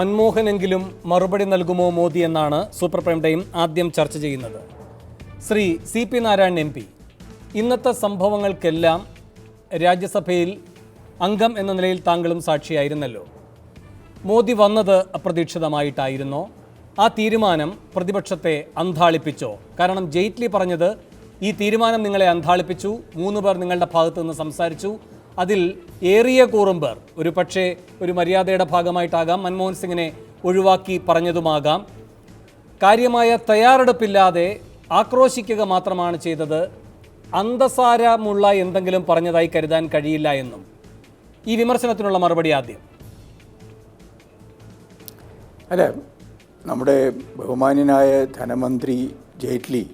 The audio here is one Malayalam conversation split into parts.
മൻമോഹനെങ്കിലും മറുപടി നൽകുമോ മോദി എന്നാണ് സൂപ്പർ പ്രൈം ടൈം ആദ്യം ചർച്ച ചെയ്യുന്നത്. Shri C P Narayanan M P ഇന്നത്തെ സംഭവങ്ങൾക്കെല്ലാം രാജ്യസഭയിൽ അംഗം എന്ന നിലയിൽ താങ്കളും സാക്ഷിയായിരുന്നല്ലോ. മോദി വന്നത് അപ്രതീക്ഷിതമായിട്ടായിരുന്നോ? ആ തീരുമാനം പ്രതിപക്ഷത്തെ അന്താളിപ്പിച്ചോ? കാരണം ജെയ്റ്റ്ലി പറഞ്ഞത് ഈ തീരുമാനം നിങ്ങളെ അന്താളിപ്പിച്ചു മൂന്ന് പേർ നിങ്ങളുടെ ഭാഗത്തുനിന്ന് സംസാരിച്ചു അതിൽ ഏറിയ കൂറും പേർ ഒരു പക്ഷേ ഒരു മര്യാദയുടെ ഭാഗമായിട്ടാകാം മൻമോഹൻ സിംഗിനെ ഒഴിവാക്കി പറഞ്ഞതുമാകാം. കാര്യമായ തയ്യാറെടുപ്പില്ലാതെ ആക്രോശിക്കുക മാത്രമാണ് ചെയ്തത്. അന്തസാരമുള്ള എന്തെങ്കിലും പറഞ്ഞതായി കരുതാൻ കഴിയില്ല എന്നും. ഈ വിമർശനത്തിനുള്ള മറുപടി ആദ്യം. അല്ല നമ്മുടെ ബഹുമാന്യനായ ധനമന്ത്രി ജെയ്റ്റ്ലി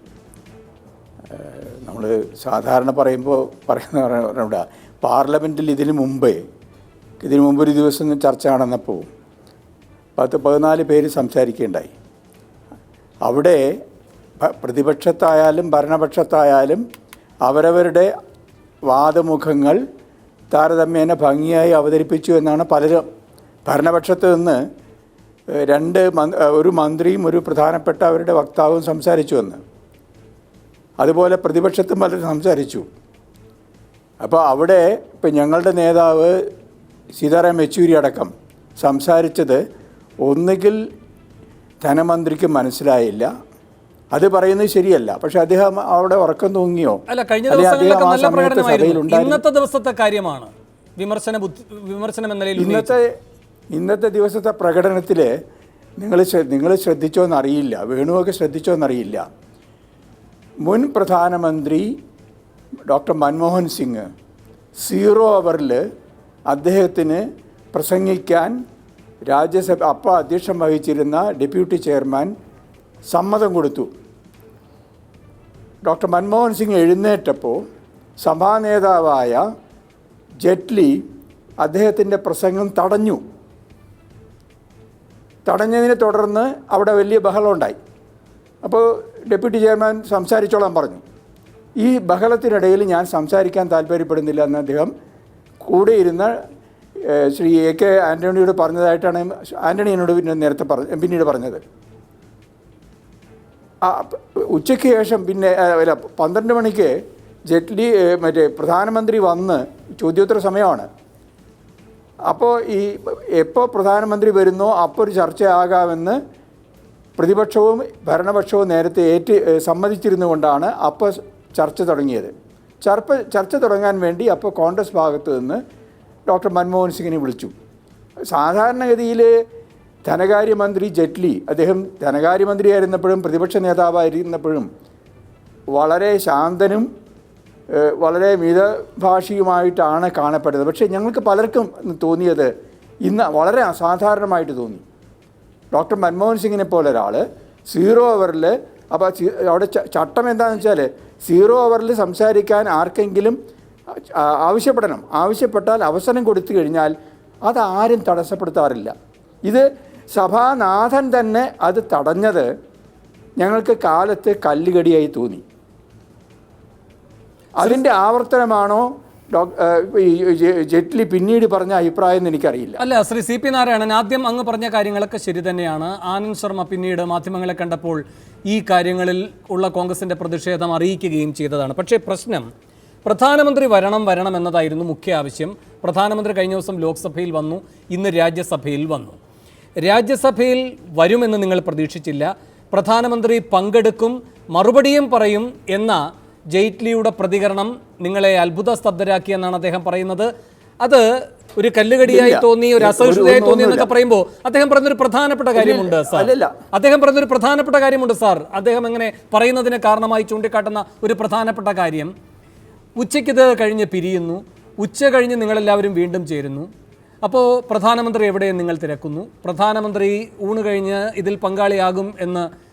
നമ്മൾ സാധാരണ പറയുമ്പോൾ പറയുന്ന പറഞ്ഞ പാർലമെന്റിൽ ഇതിനു മുമ്പേ ഇതിനു മുമ്പ് ഒരു ദിവസം ചർച്ച നടന്നപ്പോൾ പത്ത് പതിനാല് പേര് സംസാരിക്കുകയുണ്ടായി. അവിടെ പ്രതിപക്ഷത്തായാലും ഭരണപക്ഷത്തായാലും അവരവരുടെ വാദമുഖങ്ങൾ താരതമ്യേന ഭംഗിയായി അവതരിപ്പിച്ചു എന്നാണ് പലരും. ഭരണപക്ഷത്ത് നിന്ന് രണ്ട് ഒരു മന്ത്രിയും ഒരു പ്രധാനപ്പെട്ട അവരുടെ വക്താവും സംസാരിച്ചു എന്ന്. അതുപോലെ പ്രതിപക്ഷത്തും പലരും സംസാരിച്ചു. അപ്പോൾ അവിടെ ഇപ്പം ഞങ്ങളുടെ നേതാവ് സീതാറാം യെച്ചൂരി അടക്കം സംസാരിച്ചത് ഒന്നുകിൽ ധനമന്ത്രിക്ക് മനസ്സിലായില്ല. അത് പറയുന്നത് ശരിയല്ല. പക്ഷെ അദ്ദേഹം അവിടെ ഉറക്കം തൂങ്ങിയോ? അല്ല കഴിഞ്ഞ ദിവസങ്ങളിലൊക്കെ ഇന്നത്തെ ദിവസത്തെ കാര്യമാണ്. വിമർശന വിമർശനം എന്ന നിലയിൽ ഇന്നത്തെ ഇന്നത്തെ ദിവസത്തെ പ്രകടനത്തിൽ നിങ്ങൾ നിങ്ങൾ ശ്രദ്ധിച്ചോ ശ്രദ്ധിച്ചോന്നറിയില്ല. വേണുവൊക്കെ ശ്രദ്ധിച്ചോന്നറിയില്ല. മുൻ പ്രധാനമന്ത്രി ഡോക്ടർ മൻമോഹൻ സിംഗ് സീറോ അവറിൽ അദ്ദേഹത്തിന് പ്രസംഗിക്കാൻ രാജ്യസഭ അപ്പോൾ അധ്യക്ഷം വഹിച്ചിരുന്ന ഡെപ്യൂട്ടി ചെയർമാൻ സമ്മതം കൊടുത്തു. ഡോക്ടർ മൻമോഹൻ സിംഗ് എഴുന്നേറ്റപ്പോൾ സഭാ നേതാവായ ജെറ്റ്ലി അദ്ദേഹത്തിന്റെ പ്രസംഗം തടഞ്ഞു. തടഞ്ഞതിനെ തുടർന്ന് അവിടെ വലിയ ബഹളമുണ്ടായി അപ്പോൾ ഡെപ്യൂട്ടി ചെയർമാൻ സംസാരിച്ചോളാൻ പറഞ്ഞു. ഈ ബഹളത്തിനിടയിൽ ഞാൻ സംസാരിക്കാൻ താല്പര്യപ്പെടുന്നില്ല എന്ന് അദ്ദേഹം കൂടെ ഇരുന്ന ശ്രീ എ കെ ആന്റണിയോട് പറഞ്ഞതായിട്ടാണ് ആന്റണി എന്നോട് പിന്നെ നേരത്തെ പറഞ്ഞ പിന്നീട് പറഞ്ഞത്. ഉച്ചയ്ക്ക് ശേഷം പിന്നെ അല്ല പന്ത്രണ്ട് മണിക്ക് ജെറ്റ്ലി മറ്റേ പ്രധാനമന്ത്രി വന്ന് ചോദ്യോത്തര സമയമാണ്. അപ്പോൾ ഈ എപ്പോൾ പ്രധാനമന്ത്രി വരുന്നോ അപ്പോൾ ഒരു ചർച്ചയാകാമെന്ന് പ്രതിപക്ഷവും ഭരണപക്ഷവും നേരത്തെ ഏറ്റ് സമ്മതിച്ചിരുന്നുകൊണ്ടാണ് അപ്പോൾ ചർച്ച തുടങ്ങിയത്. ചർപ്പ ചർച്ച തുടങ്ങാൻ വേണ്ടി അപ്പോൾ കോൺഗ്രസ് ഭാഗത്ത് നിന്ന് ഡോക്ടർ മൻമോഹൻ സിംഗിനെ വിളിച്ചു. സാധാരണഗതിയിൽ ധനകാര്യമന്ത്രി ജെറ്റ്ലി അദ്ദേഹം ധനകാര്യമന്ത്രിയായിരുന്നപ്പോഴും പ്രതിപക്ഷ നേതാവായിരുന്നപ്പോഴും വളരെ ശാന്തനും വളരെ മിതഭാഷിയുമായിട്ടാണ് കാണപ്പെടുന്നത്. പക്ഷേ ഞങ്ങൾക്ക് പലർക്കും തോന്നിയത് ഇന്ന് വളരെ അസാധാരണമായിട്ട് തോന്നി. ഡോക്ടർ മൻമോഹൻ സിംഗിനെ പോലെ ഒരാൾ സീറോ ഓവറിൽ അപ്പോൾ അവിടെ ചട്ടം എന്താണെന്ന് വെച്ചാൽ സീറോ ഓവറിൽ സംസാരിക്കാൻ ആർക്കെങ്കിലും ആവശ്യപ്പെടണം. ആവശ്യപ്പെട്ടാൽ അവസരം കൊടുത്തു കഴിഞ്ഞാൽ അതാരും തടസ്സപ്പെടുത്താറില്ല. ഇത് സഭാനാഥൻ തന്നെ അത് തടഞ്ഞത് ഞങ്ങൾക്ക് കാലത്ത് കല്ലുകടിയായി തോന്നി. അതിന്റെ ആവർത്തനമാണോ ജെറ്റ്ലി പിന്നീട് പറഞ്ഞ അഭിപ്രായം എന്ന് എനിക്കറിയില്ല. അല്ല ശ്രീ സി പി നാരായണൻ ആദ്യം അങ്ങ് പറഞ്ഞ കാര്യങ്ങളൊക്കെ ശരി തന്നെയാണ്. ആനന്ദ് ശർമ്മ പിന്നീട് മാധ്യമങ്ങളെ കണ്ടപ്പോൾ ഈ കാര്യങ്ങളിൽ ഉള്ള കോൺഗ്രസിന്റെ പ്രതിഷേധം അറിയിക്കുകയും ചെയ്തതാണ്. പക്ഷേ പ്രശ്നം പ്രധാനമന്ത്രി വരണം വരണം എന്നതായിരുന്നു മുഖ്യ ആവശ്യം. പ്രധാനമന്ത്രി കഴിഞ്ഞ ദിവസം ലോക്സഭയിൽ വന്നു ഇന്ന് രാജ്യസഭയിൽ വന്നു. രാജ്യസഭയിൽ വരുമെന്ന് നിങ്ങൾ പ്രതീക്ഷിച്ചില്ല. പ്രധാനമന്ത്രി പങ്കെടുക്കും മറുപടിയും പറയും എന്ന ജെയ്റ്റ്ലിയുടെ പ്രതികരണം നിങ്ങളെ അത്ഭുത സ്തബ്ധരാക്കിയെന്നാണ് അദ്ദേഹം പറയുന്നത്. അത് ഒരു കല്ലുകടിയായി തോന്നി ഒരു അസഹിഷ്ണുതയായി തോന്നി എന്നൊക്കെ പറയുമ്പോൾ അദ്ദേഹം പറഞ്ഞൊരു പ്രധാനപ്പെട്ട കാര്യമുണ്ട് സാർ. അദ്ദേഹം പറഞ്ഞൊരു പ്രധാനപ്പെട്ട കാര്യമുണ്ട് സാർ. അദ്ദേഹം അങ്ങനെ പറയുന്നതിന് കാരണമായി ചൂണ്ടിക്കാട്ടുന്ന ഒരു പ്രധാനപ്പെട്ട കാര്യം. ഉച്ചയ്ക്കിത് കഴിഞ്ഞ് പിരിയുന്നു. ഉച്ച കഴിഞ്ഞ് നിങ്ങളെല്ലാവരും വീണ്ടും ചേരുന്നു. അപ്പോൾ പ്രധാനമന്ത്രി എവിടെയും നിങ്ങൾ തിരക്കുന്നു. പ്രധാനമന്ത്രി ഊണ് കഴിഞ്ഞ് ഇതിൽ പങ്കാളിയാകും എന്ന്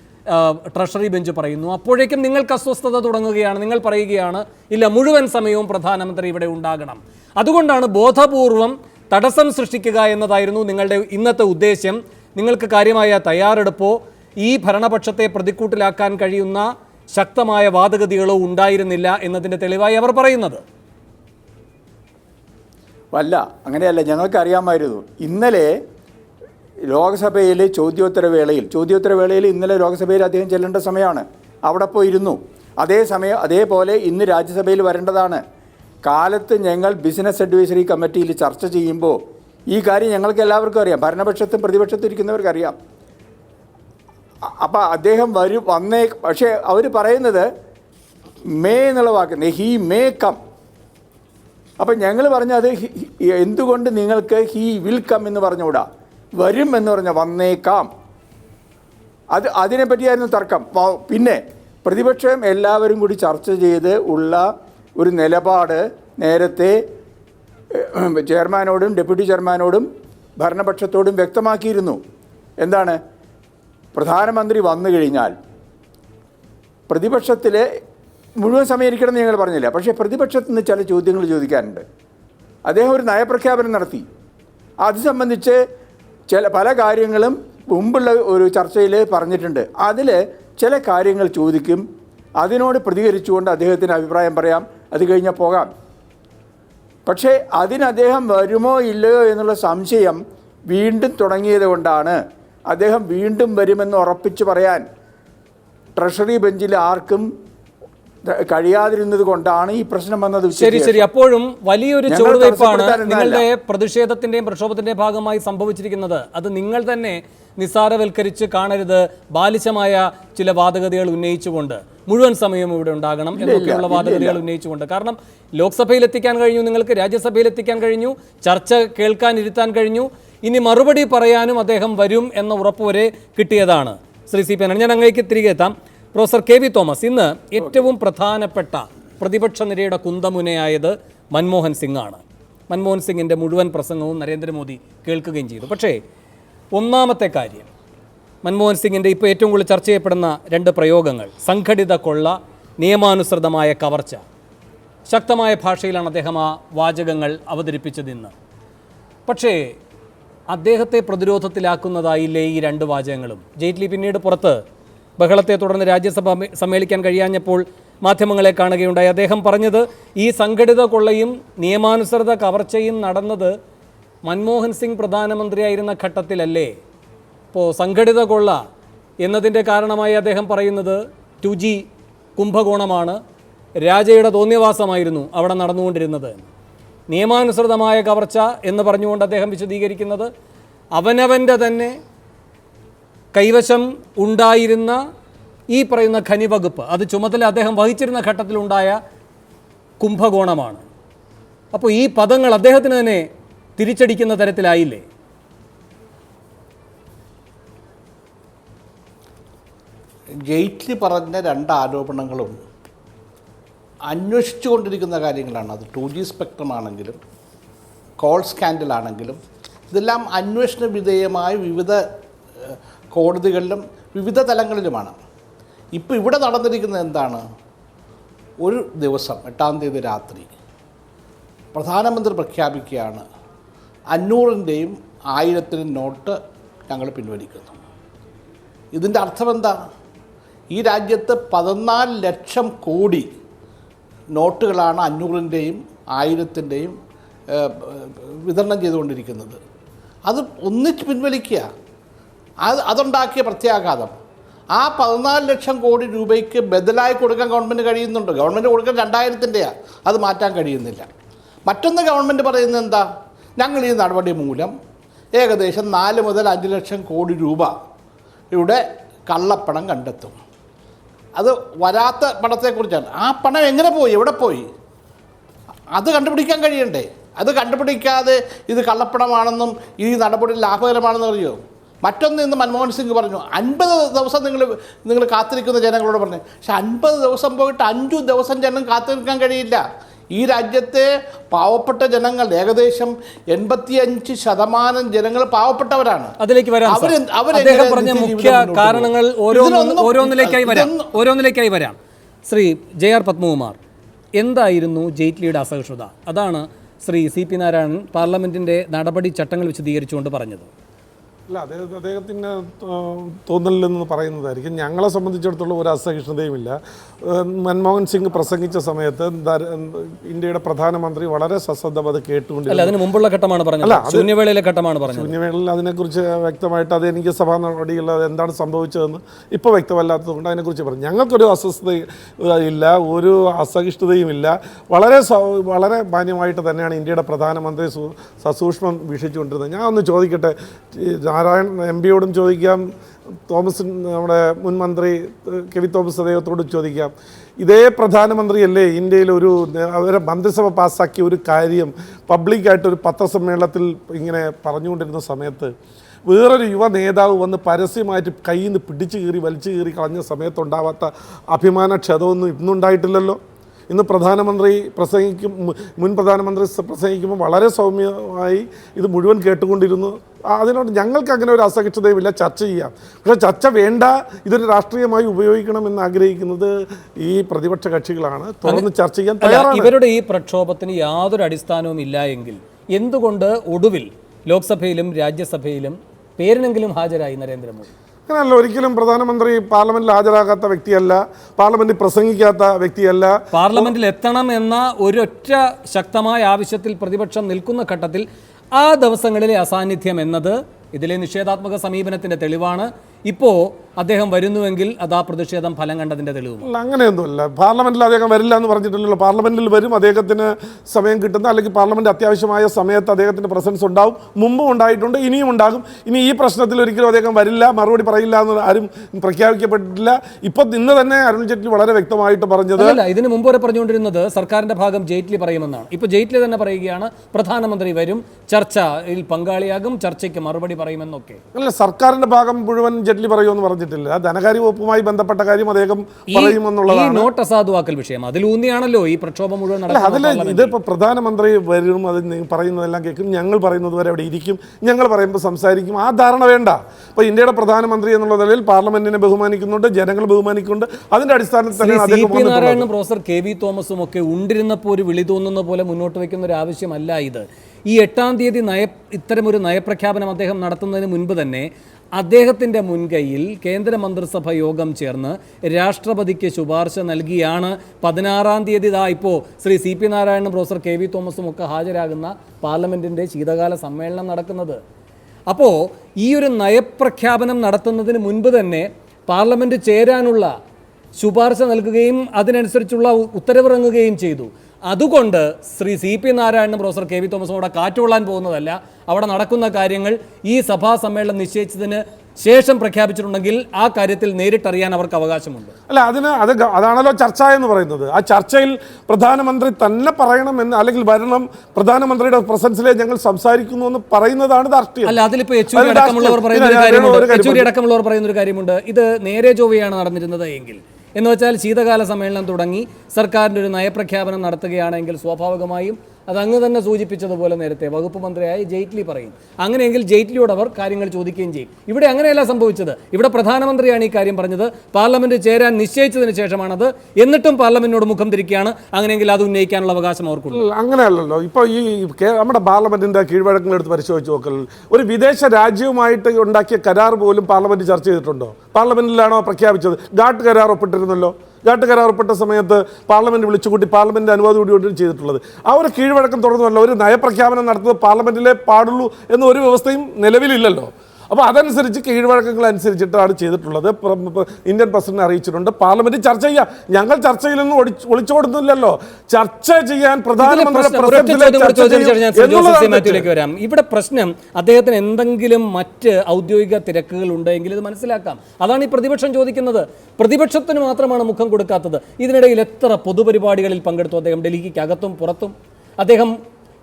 ട്രഷറി ബെഞ്ച് പറയുന്നു. അപ്പോഴേക്കും നിങ്ങൾക്ക് അസ്വസ്ഥത തുടങ്ങുകയാണ്. നിങ്ങൾ പറയുകയാണ് ഇല്ല മുഴുവൻ സമയവും പ്രധാനമന്ത്രി ഇവിടെ ഉണ്ടാകണം. അതുകൊണ്ടാണ് ബോധപൂർവം തടസ്സം സൃഷ്ടിക്കുക എന്നതായിരുന്നു നിങ്ങളുടെ ഇന്നത്തെ ഉദ്ദേശ്യം. നിങ്ങൾക്ക് കാര്യമായ തയ്യാറെടുപ്പോ ഈ ഭരണപക്ഷത്തെ പ്രതിക്കൂട്ടിലാക്കാൻ കഴിയുന്ന ശക്തമായ വാദഗതികളോ ഉണ്ടായിരുന്നില്ല എന്നതിന്റെ തെളിവായി അവർ പറയുന്നത്. അല്ല അങ്ങനെയല്ല ഞങ്ങൾക്ക് അറിയാമായിരുന്നു ഇന്നലെ ലോക്സഭയിൽ ചോദ്യോത്തരവേളയിൽ ചോദ്യോത്തരവേളയിൽ ചോദ്യോത്തര വേളയിൽ ഇന്നലെ ലോക്സഭയിൽ അദ്ദേഹം ചെല്ലേണ്ട സമയമാണ്. അവിടെ പോയിരുന്നു. അതേസമയം അതേ സമയം അതേപോലെ ഇന്ന് രാജ്യസഭയിൽ വരേണ്ടതാണ്. കാലത്ത് ഞങ്ങൾ ബിസിനസ് അഡ്വൈസറി കമ്മിറ്റിയിൽ ചർച്ച ചെയ്യുമ്പോൾ ഈ കാര്യം ഞങ്ങൾക്ക് എല്ലാവർക്കും അറിയാം. ഭരണപക്ഷത്തും പ്രതിപക്ഷത്തും ഇരിക്കുന്നവർക്കറിയാം അപ്പം അദ്ദേഹം വരും വന്നേ പക്ഷേ അവർ പറയുന്നത് മേ എന്നുള്ള വാക്ക് ഹി മേ കം. അപ്പം ഞങ്ങൾ പറഞ്ഞത് എന്തുകൊണ്ട് നിങ്ങൾക്ക് ഹീ വിൽ കം എന്ന് പറഞ്ഞുകൂടാ? വരും എന്ന് പറഞ്ഞാൽ വന്നേക്കാം. അത് അതിനെ പറ്റിയായിരുന്നു തർക്കം പിന്നെ പ്രതിപക്ഷം എല്ലാവരും കൂടി ചർച്ച ചെയ്ത് ഉള്ള ഒരു നിലപാട് നേരത്തെ ചെയർമാനോടും ഡെപ്യൂട്ടി ചെയർമാനോടും ഭരണപക്ഷത്തോടും വ്യക്തമാക്കിയിരുന്നു. എന്താണ്? പ്രധാനമന്ത്രി വന്നു കഴിഞ്ഞാൽ പ്രതിപക്ഷത്തിൽ മുഴുവൻ സമയം ഇരിക്കണമെന്ന് ഞങ്ങൾ പറഞ്ഞില്ല. പക്ഷേ പ്രതിപക്ഷത്തു നിന്ന് ചില ചോദ്യങ്ങൾ ചോദിക്കാനുണ്ട്. അദ്ദേഹം ഒരു നയപ്രഖ്യാപനം നടത്തി. അത് സംബന്ധിച്ച് ചില പല കാര്യങ്ങളും മുമ്പുള്ള ഒരു ചർച്ചയിൽ പറഞ്ഞിട്ടുണ്ട്. അതിൽ ചില കാര്യങ്ങൾ ചോദിക്കും. അതിനോട് പ്രതികരിച്ചുകൊണ്ട് അദ്ദേഹത്തിന്റെ അഭിപ്രായം പറയാം. അത് കഴിഞ്ഞാൽ പോകാം. പക്ഷേ അതിന് അദ്ദേഹം വരുമോ ഇല്ലയോ എന്നുള്ള സംശയം വീണ്ടും തുടങ്ങിയത് കൊണ്ടാണ്. അദ്ദേഹം വീണ്ടും വരുമെന്ന് ഉറപ്പിച്ച് പറയാൻ ട്രഷറി ബെഞ്ചിൽ ആർക്കും കഴിയാതിരുന്നത് കൊണ്ടാണ് ഈ പ്രശ്നം വന്നത് ശരി ശരി. അപ്പോഴും വലിയൊരു ചുവടുവയ്പ്പാണ്. നിങ്ങളുടെ പ്രതിഷേധത്തിന്റെയും പ്രക്ഷോഭത്തിന്റെയും ഭാഗമായി സംഭവിച്ചിരിക്കുന്നത്. അത് നിങ്ങൾ തന്നെ നിസ്സാരവൽക്കരിച്ച് കാണരുത്. ബാലിശമായ ചില വാദഗതികൾ ഉന്നയിച്ചുകൊണ്ട്. മുഴുവൻ സമയവും ഇവിടെ ഉണ്ടാകണം എന്നൊക്കെയുള്ള വാദഗതികൾ ഉന്നയിച്ചുകൊണ്ട്. കാരണം ലോക്സഭയിൽ എത്തിക്കാൻ കഴിഞ്ഞു നിങ്ങൾക്ക് രാജ്യസഭയിൽ എത്തിക്കാൻ കഴിഞ്ഞു ചർച്ച കേൾക്കാൻ ഇരുത്താൻ കഴിഞ്ഞു. ഇനി മറുപടി പറയാനും അദ്ദേഹം വരും എന്ന ഉറപ്പ് വരെ കിട്ടിയതാണ്. ശ്രീ സി പി ഞാൻ അങ്ങേക്ക് തിരികെ എത്താം. പ്രൊഫസർ കെ വി തോമസ് ഇന്ന് ഏറ്റവും പ്രധാനപ്പെട്ട പ്രതിപക്ഷ നിരയുടെ കുന്തമുനയായത് മൻമോഹൻ സിംഗ് ആണ് മൻമോഹൻ സിംഗിന്റെ മുഴുവൻ പ്രസംഗവും നരേന്ദ്രമോദി കേൾക്കുകയും ചെയ്തു. പക്ഷേ ഒന്നാമത്തെ കാര്യം മൻമോഹൻ സിംഗിന്റെ ഇപ്പോൾ ഏറ്റവും കൂടുതൽ ചർച്ച ചെയ്യപ്പെടുന്ന രണ്ട് പ്രയോഗങ്ങൾ സംഘടിത കൊള്ള നിയമാനുസൃതമായ കവർച്ച. ശക്തമായ ഭാഷയിലാണ് അദ്ദേഹം ആ വാചകങ്ങൾ അവതരിപ്പിച്ചത് ഇന്ന്. പക്ഷേ അദ്ദേഹത്തെ പ്രതിരോധത്തിലാക്കുന്നതായില്ലേ ഈ രണ്ട് വാചകങ്ങളും? ജെയ്റ്റ്ലി പിന്നീട് പുറത്ത് ബഹളത്തെ തുടർന്ന് രാജ്യസഭ സമ്മേളിക്കാൻ കഴിയാഞ്ഞപ്പോൾ മാധ്യമങ്ങളെ കാണുകയുണ്ടായി. അദ്ദേഹം പറഞ്ഞത് ഈ സംഘടിത കൊള്ളയും നിയമാനുസൃത കവർച്ചയും നടന്നത് മൻമോഹൻ സിംഗ് പ്രധാനമന്ത്രിയായിരുന്ന ഘട്ടത്തിലല്ലേ? ഇപ്പോൾ സംഘടിത കൊള്ള എന്നതിന്റെ കാരണമായി അദ്ദേഹം പറയുന്നത് ടു ജി കുംഭകോണമാണ്. രാജയുടെ തോന്നിയവാസമായിരുന്നു അവിടെ നടന്നുകൊണ്ടിരുന്നത്. നിയമാനുസൃതമായ കവർച്ച എന്ന് പറഞ്ഞുകൊണ്ട് അദ്ദേഹം വിശദീകരിക്കുന്നത് അവനവന്റെ തന്നെ കൈവശം ഉണ്ടായിരുന്ന ഈ പറയുന്ന ഖനിവകുപ്പ് അത് ചുമതല അദ്ദേഹം വഹിച്ചിരുന്ന ഘട്ടത്തിലുണ്ടായ കുംഭകോണമാണ്. അപ്പോൾ ഈ പദങ്ങൾ അദ്ദേഹത്തിന് തന്നെ തിരിച്ചടിക്കുന്ന തരത്തിലായില്ലേ? ജെയ്റ്റ്ലി പറഞ്ഞ രണ്ട് ആരോപണങ്ങളും അന്വേഷിച്ചു കൊണ്ടിരിക്കുന്ന കാര്യങ്ങളാണ്. അത് ടു ജി സ്പെക്ട്രം ആണെങ്കിലും കോൾ സ്കാൻഡൽ ആണെങ്കിലും ഇതെല്ലാം അന്വേഷണ വിധേയമായ വിവിധ കോടതികളിലും വിവിധ തലങ്ങളിലുമാണ്. ഇപ്പോൾ ഇവിടെ നടന്നിരിക്കുന്നത് എന്താണ്? ഒരു ദിവസം എട്ടാം തീയതി രാത്രി പ്രധാനമന്ത്രി പ്രഖ്യാപിക്കുകയാണ് അഞ്ഞൂറിന്റെയും ആയിരത്തിനും നോട്ട് ഞങ്ങൾ പിൻവലിക്കുന്നു. ഇതിന്റെ അർത്ഥം എന്താ? ഈ രാജ്യത്ത് പതിനാല് ലക്ഷം കോടി നോട്ടുകളാണ് അഞ്ഞൂറിന്റെയും ആയിരത്തിന്റെയും വിതരണം ചെയ്തുകൊണ്ടിരിക്കുന്നത്. അത് ഒന്നിച്ച് പിൻവലിക്കുക. അത് അതുണ്ടാക്കിയ പ്രത്യാഘാതം. ആ പതിനാല് ലക്ഷം കോടി രൂപയ്ക്ക് ബദലായി കൊടുക്കാൻ ഗവൺമെന്റ് കഴിയുന്നുണ്ട്. ഗവൺമെന്റ് കൊടുക്കാൻ രണ്ടായിരത്തിന്റെയാണ് അത് മാറ്റാൻ കഴിയുന്നില്ല. മറ്റൊന്ന് ഗവൺമെന്റ് പറയുന്നത് എന്താ? ഞങ്ങൾ ഈ നടപടി മൂലം ഏകദേശം നാല് മുതൽ അഞ്ച് ലക്ഷം കോടി രൂപ ഇവിടെ കള്ളപ്പണം കണ്ടെത്തും. അത് വരാത്ത പണത്തെക്കുറിച്ചാണ്. ആ പണം എങ്ങനെ പോയി? എവിടെ പോയി? അത് കണ്ടുപിടിക്കാൻ കഴിയണ്ടേ? അത് കണ്ടുപിടിക്കാതെ ഇത് കള്ളപ്പണമാണെന്നും ഈ നടപടി ലാഭകരമാണെന്ന് അറിയോ? മറ്റൊന്ന് ഇന്ന് മൻമോഹൻ സിംഗ് പറഞ്ഞു അൻപത് ദിവസം നിങ്ങൾ നിങ്ങൾ കാത്തിരിക്കുന്ന ജനങ്ങളോട് പറഞ്ഞു. പക്ഷെ അൻപത് ദിവസം പോയിട്ട് അഞ്ചു ദിവസം ജനം കാത്തിരിക്കാൻ കഴിയില്ല. ഈ രാജ്യത്തെ പാവപ്പെട്ട ജനങ്ങൾ ഏകദേശം എൺപത്തിയഞ്ച് ശതമാനം ജനങ്ങൾ പാവപ്പെട്ടവരാണ്. അതിലേക്ക് വരാം അവർ അദ്ദേഹം പറഞ്ഞ മുഖ്യ കാരണങ്ങൾ ഓരോന്ന് ഓരോന്നിലേക്കായി വരാം. ഓരോന്നിലേക്കായി വരാം. ശ്രീ ജെ ആർ പത്മകുമാർ എന്തായിരുന്നു ജെയ്റ്റ്ലിയുടെ അസഹിഷ്ണുത? അതാണ് ശ്രീ സി പി നാരായണൻ പാർലമെന്റിന്റെ നടപടി ചട്ടങ്ങൾ വിശദീകരിച്ചുകൊണ്ട് പറഞ്ഞത്. അല്ല അദ്ദേഹം അദ്ദേഹത്തിന് തോന്നലെന്ന് പറയുന്നതായിരിക്കും. ഞങ്ങളെ സംബന്ധിച്ചിടത്തോളം ഒരു അസഹിഷ്ണുതയുമില്ല. മൻമോഹൻ സിംഗ് പ്രസംഗിച്ച സമയത്ത് ഇന്ത്യയുടെ പ്രധാനമന്ത്രി വളരെ സശ്രദ്ധം അത് കേട്ടുകൊണ്ടിരുന്നു. അതിന് മുമ്പുള്ള ഘട്ടമാണ് പറഞ്ഞത്. ശൂന്യവേളയിലെ ഘട്ടമാണ് പറഞ്ഞത്. ശൂന്യവേളയിൽ അതിനെക്കുറിച്ച് വ്യക്തമായിട്ട് അത് എനിക്ക് സഭാ നടപടികൾ അത് എന്താണ് സംഭവിച്ചതെന്ന് ഇപ്പോൾ വ്യക്തമല്ലാത്തതുകൊണ്ട് അതിനെക്കുറിച്ച് പറഞ്ഞു. ഞങ്ങൾക്കൊരു അസ്വസ്ഥത ഇല്ല ഒരു അസഹിഷ്ണുതയുമില്ല. വളരെ വളരെ മാന്യമായിട്ട് തന്നെയാണ് ഇന്ത്യയുടെ പ്രധാനമന്ത്രി സസൂക്ഷ്മം വീക്ഷിച്ചുകൊണ്ടിരുന്നത്. ഞാൻ ഒന്ന് ചോദിക്കട്ടെ നാരായൺ എം പിയോടും ചോദിക്കാം. തോമസ് നമ്മുടെ മുൻ മന്ത്രി കെ വി തോമസ് അദ്ദേഹത്തോടും ചോദിക്കാം. ഇതേ പ്രധാനമന്ത്രിയല്ലേ ഇന്ത്യയിൽ ഒരു അവരെ മന്ത്രിസഭ പാസ്സാക്കിയ ഒരു കാര്യം പബ്ലിക്കായിട്ട് ഒരു പത്രസമ്മേളനത്തിൽ ഇങ്ങനെ പറഞ്ഞുകൊണ്ടിരുന്ന സമയത്ത് വേറൊരു യുവ നേതാവ് വന്ന് പരസ്യമായിട്ട് കയ്യിൽ നിന്ന് പിടിച്ചു കീറി വലിച്ചു കീറി കളഞ്ഞ സമയത്തുണ്ടാവാത്ത അഭിമാന ക്ഷതമൊന്നും ഇന്നുണ്ടായിട്ടില്ലല്ലോ? ഇന്ന് പ്രധാനമന്ത്രി പ്രസംഗിക്കും മുൻ പ്രധാനമന്ത്രി പ്രസംഗിക്കുമ്പോൾ വളരെ സൗമ്യമായി ഇത് മുഴുവൻ കേട്ടുകൊണ്ടിരുന്നു. അതിനോട് ഞങ്ങൾക്ക് അങ്ങനെ ഒരു അസഹിഷ്ണുതയുമില്ല ചർച്ച ചെയ്യാം. പക്ഷേ ചർച്ച വേണ്ട. ഇതൊരു രാഷ്ട്രീയമായി ഉപയോഗിക്കണമെന്ന് ആഗ്രഹിക്കുന്നത് ഈ പ്രതിപക്ഷ കക്ഷികളാണ്. തുറന്ന് ചർച്ച ചെയ്യാൻ തയ്യാറാണ്. ഇവരുടെ ഈ പ്രക്ഷോഭത്തിന് യാതൊരു അടിസ്ഥാനവും ഇല്ല എങ്കിൽ എന്തുകൊണ്ട് ഒടുവിൽ ലോക്സഭയിലും രാജ്യസഭയിലും പേരിനെങ്കിലും ഹാജരായി നരേന്ദ്രമോദി? അങ്ങനെയല്ല ഒരിക്കലും പ്രധാനമന്ത്രി പാർലമെന്റിൽ ഹാജരാകാത്ത വ്യക്തിയല്ല പാർലമെന്റിൽ പ്രസംഗിക്കാത്ത വ്യക്തിയല്ല. പാർലമെന്റിൽ എത്തണം എന്ന ഒരൊറ്റ ശക്തമായ ആവശ്യത്തിൽ പ്രതിപക്ഷം നിൽക്കുന്ന ഘട്ടത്തിൽ ആ ദിവസങ്ങളിലെ അസാന്നിധ്യം എന്നത് ഇതിലെ നിഷേധാത്മക സമീപനത്തിന്റെ തെളിവാണ്. ഇപ്പോൾ അദ്ദേഹം വരുന്നുവെങ്കിൽ അത് ആ പ്രതിഷേധം ഫലം കണ്ടതിന്റെ തെളിവ് അല്ല അങ്ങനെയൊന്നുമില്ല. പാർലമെന്റിൽ അദ്ദേഹം വരില്ല എന്ന് പറഞ്ഞിട്ടില്ലല്ലോ. പാർലമെന്റിൽ വരും അദ്ദേഹത്തിന് സമയം കിട്ടുന്ന അല്ലെങ്കിൽ പാർലമെന്റ് അത്യാവശ്യമായ സമയത്ത് അദ്ദേഹത്തിന്റെ പ്രസൻസ് ഉണ്ടാവും. മുമ്പും ഉണ്ടായിട്ടുണ്ട് ഇനിയും ഉണ്ടാകും. ഇനി ഈ പ്രശ്നത്തിൽ ഒരിക്കലും അദ്ദേഹം വരില്ല മറുപടി പറയില്ല എന്ന് ആരും പ്രഖ്യാപിക്കപ്പെട്ടിട്ടില്ല. ഇപ്പൊ ഇന്ന് തന്നെ അരുൺ ജെയ്റ്റ്ലി വളരെ വ്യക്തമായിട്ട് പറഞ്ഞത് അല്ല ഇതിന് മുമ്പ് വരെ പറഞ്ഞുകൊണ്ടിരുന്നത് സർക്കാരിന്റെ ഭാഗം ജെയ്റ്റ്ലി പറയുമെന്നാണ്. ഇപ്പോൾ ജെയ്റ്റ്ലി തന്നെ പറയുകയാണ് പ്രധാനമന്ത്രി വരും ചർച്ചയിൽ പങ്കാളിയാകും ചർച്ചയ്ക്ക് മറുപടി പറയുമെന്നൊക്കെ. അല്ല സർക്കാരിന്റെ ഭാഗം മുഴുവൻ ജെയ്റ്റ്ലി പറയുമെന്ന് പറഞ്ഞിട്ടില്ല. ധനകാര്യ വകുപ്പുമായി ബന്ധപ്പെട്ട കാര്യം അദ്ദേഹം പറയുമെന്നുള്ളതാണ്. നോട്ട് അസാധുവാക്കൽ വിഷയം. അതിലൂന്നിയാണല്ലോ ഈ പ്രക്ഷോഭം മുഴുവൻ അല്ല അതിൽ. ഇതിപ്പോൾ പ്രധാനമന്ത്രി വരും അത് പറയുന്നതെല്ലാം കേൾക്കും. ഞങ്ങൾ പറയുന്നത് വരെ അവിടെ ഇരിക്കും. ഞങ്ങൾ പറയുമ്പോൾ സംസാരിക്കും. ആ ധാരണ വേണ്ട. ഇപ്പോൾ ഇന്ത്യയുടെ പ്രധാനമന്ത്രി എന്നുള്ള നിലയിൽ പാർലമെന്റിനെ ബഹുമാനിക്കുന്നുണ്ട് ജനങ്ങൾ ബഹുമാനിക്കുന്നുണ്ട്. അതിന്റെ അടിസ്ഥാനത്തിൽ തന്നെ നാരായണനും പ്രൊഫസർ കെ വി തോമസും ഒക്കെ ഉണ്ടിരുന്നപ്പോൾ ഒരു വിളി തോന്നുന്ന പോലെ മുന്നോട്ട് വയ്ക്കുന്ന ഒരു ആവശ്യമല്ല ഇത്. ഈ എട്ടാം തീയതി നയ ഇത്തരമൊരു നയപ്രഖ്യാപനം അദ്ദേഹം നടത്തുന്നതിന് മുൻപ് തന്നെ അദ്ദേഹത്തിന്റെ മുൻകൈയിൽ കേന്ദ്രമന്ത്രിസഭ യോഗം ചേർന്ന് രാഷ്ട്രപതിക്ക് ശുപാർശ നൽകിയാണ് പതിനാറാം തീയതി ഇതാ ഇപ്പോൾ Shri C P Narayanan professor K V തോമസും ഒക്കെ ഹാജരാകുന്ന പാർലമെന്റിന്റെ ശീതകാല സമ്മേളനം നടക്കുന്നത്. അപ്പോൾ ഈ ഒരു നയപ്രഖ്യാപനം നടത്തുന്നതിന് മുൻപ് തന്നെ പാർലമെന്റ് ചേരാനുള്ള ശുപാർശ നൽകുകയും അതിനനുസരിച്ചുള്ള ഉത്തരവിറങ്ങുകയും ചെയ്തു. അതുകൊണ്ട് ശ്രീ സി പി നാരായണനും പ്രൊഫസർ കെ വി തോമസും അവിടെ കാറ്റുകൊള്ളാൻ പോകുന്നതല്ല. അവിടെ നടക്കുന്ന കാര്യങ്ങൾ ഈ സഭാ സമ്മേളനം നിശ്ചയിച്ചതിന് ശേഷം പ്രഖ്യാപിച്ചിട്ടുണ്ടെങ്കിൽ ആ കാര്യത്തിൽ നേരിട്ടറിയാൻ അവർക്ക് അവകാശമുണ്ട്. അല്ല അതിന് അത് അതാണല്ലോ ചർച്ച എന്ന് പറയുന്നത്. ആ ചർച്ചയിൽ പ്രധാനമന്ത്രി തന്നെ പറയണം പറയണമെന്ന് അല്ലെങ്കിൽ വരണം പ്രധാനമന്ത്രിയുടെ പ്രസൻസിലെ ഞങ്ങൾ സംസാരിക്കുന്നു എന്ന് പറയുന്നതാണ് രാഷ്ട്രീയം. അല്ല അതിലിപ്പോൾ യെച്ചൂരി അടക്കമുള്ളവർ. പറയുന്ന ഒരു കാര്യമുണ്ട്. യെച്ചൂരി അടക്കമുള്ളവർ പറയുന്ന ഒരു കാര്യമുണ്ട്. ഇത് നേരെ ചൊവ്വയാണ് നടന്നിരുന്നത് എങ്കിൽ. എന്ന് വെച്ചാൽ ശീതകാല സമ്മേളനം തുടങ്ങി സർക്കാരിന്റെ ഒരു നയപ്രഖ്യാപനം നടത്തുകയാണെങ്കിൽ സ്വാഭാവികമായും അത് അങ്ങ് തന്നെ സൂചിപ്പിച്ചതുപോലെ നേരത്തെ വകുപ്പ് മന്ത്രിയായ ജെയ്റ്റ്ലി പറയും. അങ്ങനെയെങ്കിൽ ജെയ്റ്റ്ലിയോട് അവർ കാര്യങ്ങൾ ചോദിക്കുകയും ചെയ്യും. ഇവിടെ അങ്ങനെയല്ല സംഭവിച്ചത്. ഇവിടെ പ്രധാനമന്ത്രിയാണ് ഈ കാര്യം പറഞ്ഞത്. പാർലമെന്റ് ചേരാൻ നിശ്ചയിച്ചതിന് ശേഷമാണത്. എന്നിട്ടും പാർലമെന്റിനോട് മുഖം തിരിക്കുകയാണ്. അങ്ങനെയെങ്കിൽ അത് ഉന്നയിക്കാനുള്ള അവകാശം അവർക്കുള്ളൂ അങ്ങനെയല്ലല്ലോ. ഇപ്പോൾ ഈ നമ്മുടെ പാർലമെന്റിന്റെ കീഴ്വഴക്കങ്ങൾ എടുത്ത് പരിശോധിച്ച് നോക്കൽ. ഒരു വിദേശ രാജ്യവുമായിട്ട് ഉണ്ടാക്കിയ കരാർ പോലും പാർലമെന്റ് ചർച്ച ചെയ്തിട്ടുണ്ടോ? പാർലമെന്റിലാണോ പ്രഖ്യാപിച്ചത്? ഗാട്ട് കരാർ ഒപ്പിട്ടിരുന്നല്ലോ. ഗാട്ട് കരാർ സമയത്ത് പാർലമെന്റ് വിളിച്ചുകൂട്ടി പാർലമെന്റ് അനുവാദത്തോടുകൂടി ചെയ്തിട്ടുള്ളത്. ആ ഒരു കീഴ്വഴക്കം തുടർന്നല്ല ഒരു നയപ്രഖ്യാപനം നടത്തുന്നത് പാർലമെന്റിലെ പാടുള്ളൂ എന്ന ഒരു വ്യവസ്ഥയും നിലവിലില്ലല്ലോ. അപ്പോൾ അതനുസരിച്ച് കീഴ്വഴക്കങ്ങൾ അനുസരിച്ചിട്ടാണ് ചെയ്തിട്ടുള്ളത് ഇന്ത്യൻ പ്രസിഡന്റ് അറിയിച്ചിട്ടുണ്ട്. പാർലമെന്റ് ചർച്ച ചെയ്യാം. ഞങ്ങൾ ചർച്ചയിലൊന്നും ഒളിച്ച് ഒളിച്ചോടുന്നില്ലല്ലോ ചർച്ച ചെയ്യാൻ പ്രധാനമന്ത്രി വരാം. ഇവിടെ പ്രശ്നം അദ്ദേഹത്തിന് എന്തെങ്കിലും മറ്റ് ഔദ്യോഗിക തിരക്കുകൾ ഉണ്ടെങ്കിൽ ഇത് മനസ്സിലാക്കാം. അതാണ് ഈ പ്രതിപക്ഷം ചോദിക്കുന്നത്. പ്രതിപക്ഷത്തിന് മാത്രമാണ് മുഖം കൊടുക്കാത്തത്. ഇതിനിടയിൽ എത്ര പൊതുപരിപാടികളിൽ പങ്കെടുത്തു അദ്ദേഹം? ഡൽഹിക്ക് അകത്തും പുറത്തും? അദ്ദേഹം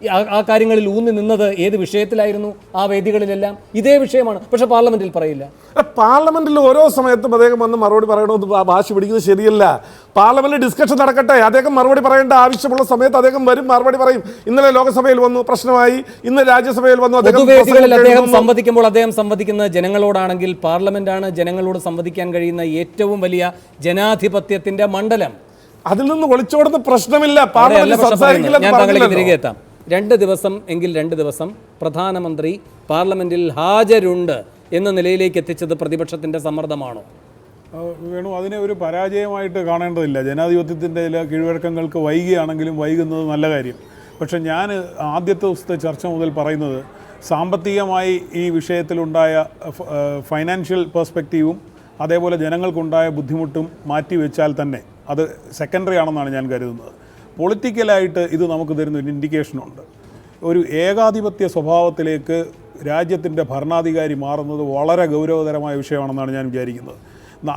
ആ- കാര്യങ്ങളിൽ ഊന്നി നിന്നത് ഏത് വിഷയത്തിലായിരുന്നു? ആ വേദികളിലെല്ലാം ഇതേ വിഷയമാണ്. പക്ഷെ പാർലമെന്റിൽ പറയില്ല. പാർലമെന്റിൽ ഓരോ സമയത്തും അദ്ദേഹം വന്ന് മറുപടി പറയണമെന്ന് ഭാഷ പിടിക്കുന്നത് ശരിയല്ല. പാർലമെന്റിൽ ഡിസ്കഷൻ നടക്കട്ടെ. അദ്ദേഹം മറുപടി പറയേണ്ട ആവശ്യമുള്ള സമയത്ത് അദ്ദേഹം വരും മറുപടി പറയും. ഇന്നലെ ലോക്സഭയിൽ വന്നു പ്രശ്നമായി. ഇന്ന് രാജ്യസഭയിൽ വന്നു അദ്ദേഹം അദ്ദേഹം. സംവദിക്കുമ്പോൾ അദ്ദേഹം സംവദിക്കുന്നത് ജനങ്ങളോടാണെങ്കിൽ പാർലമെന്റാണ് ജനങ്ങളോട് സംവദിക്കാൻ കഴിയുന്ന ഏറ്റവും വലിയ ജനാധിപത്യത്തിന്റെ മണ്ഡലം. അതിൽ നിന്ന് ഒളിച്ചോടുന്ന പ്രശ്നമില്ല. പാർലമെന്റ് പറഞ്ഞില്ലല്ലോ. തിരികെ എത്താം. രണ്ട് ദിവസം എങ്കിൽ രണ്ട് ദിവസം പ്രധാനമന്ത്രി പാർലമെന്റിൽ ഹാജരുണ്ട് എന്ന നിലയിലേക്ക് എത്തിച്ചത് പ്രതിപക്ഷത്തിന്റെ സമ്മർദ്ദമാണോ? വേണു അതിനെ ഒരു പരാജയമായിട്ട് കാണേണ്ടതില്ല. ജനാധിപത്യത്തിന്റെ ചില കീഴ്വഴക്കങ്ങൾക്ക് വൈകിയാണെങ്കിലും വൈകുന്നത് നല്ല കാര്യം. പക്ഷെ ഞാൻ ആദ്യത്തെ ദിവസത്തെ ചർച്ച മുതൽ പറയുന്നത് സാമ്പത്തികമായി ഈ വിഷയത്തിലുണ്ടായ ഫൈനാൻഷ്യൽ പെർസ്പെക്റ്റീവും അതേപോലെ ജനങ്ങൾക്കുണ്ടായ ബുദ്ധിമുട്ടും മാറ്റിവെച്ചാൽ തന്നെ അത് സെക്കൻഡറി ആണെന്നാണ് ഞാൻ കരുതുന്നത്. പൊളിറ്റിക്കലായിട്ട് ഇത് നമുക്ക് തരുന്ന ഒരു ഇൻഡിക്കേഷനുണ്ട്. ഒരു ഏകാധിപത്യ സ്വഭാവത്തിലേക്ക് രാജ്യത്തിന്റെ ഭരണാധികാരി മാറുന്നത് വളരെ ഗൗരവതരമായ വിഷയമാണെന്നാണ് ഞാൻ വിചാരിക്കുന്നത്.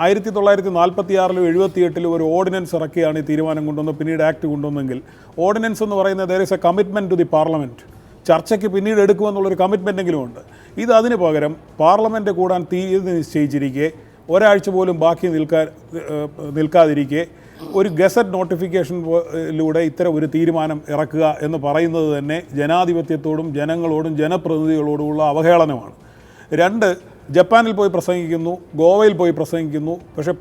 ആയിരത്തി തൊള്ളായിരത്തി നാൽപ്പത്തി ആറിലും എഴുപത്തിയെട്ടിലും ഒരു ഓർഡിനൻസ് ഇറക്കിയാണ് ഈ തീരുമാനം കൊണ്ടുവന്നത് പിന്നീട് ആക്ട് കൊണ്ടുവന്നെങ്കിൽ. ഓർഡിനൻസ് എന്ന് പറയുന്നത് there is a commitment to the parliament ചർച്ചയ്ക്ക് പിന്നീട് എടുക്കുമെന്നുള്ളൊരു കമ്മിറ്റ്മെന്റെങ്കിലും ഉണ്ട്. ഇത് അതിന് പകരം പാർലമെന്റ് കൂടാൻ തീയതി നിശ്ചയിച്ചിരിക്കെ ഒരാഴ്ച പോലും ബാക്കി നിൽക്കാൻ നിൽക്കാതിരിക്കെ ഒരു ഗസറ്റ് നോട്ടിഫിക്കേഷനിലൂടെ ഇത്തരം ഒരു തീരുമാനം ഇറക്കുക എന്ന് പറയുന്നത് തന്നെ ജനാധിപത്യത്തോടും ജനങ്ങളോടും ജനപ്രതിനിധികളോടുമുള്ള അവഹേളനമാണ്. രണ്ട് ജപ്പാനിൽ പോയി പ്രസംഗിക്കുന്നു ഗോവയിൽ പോയി പ്രസംഗിക്കുന്നു പക്ഷേ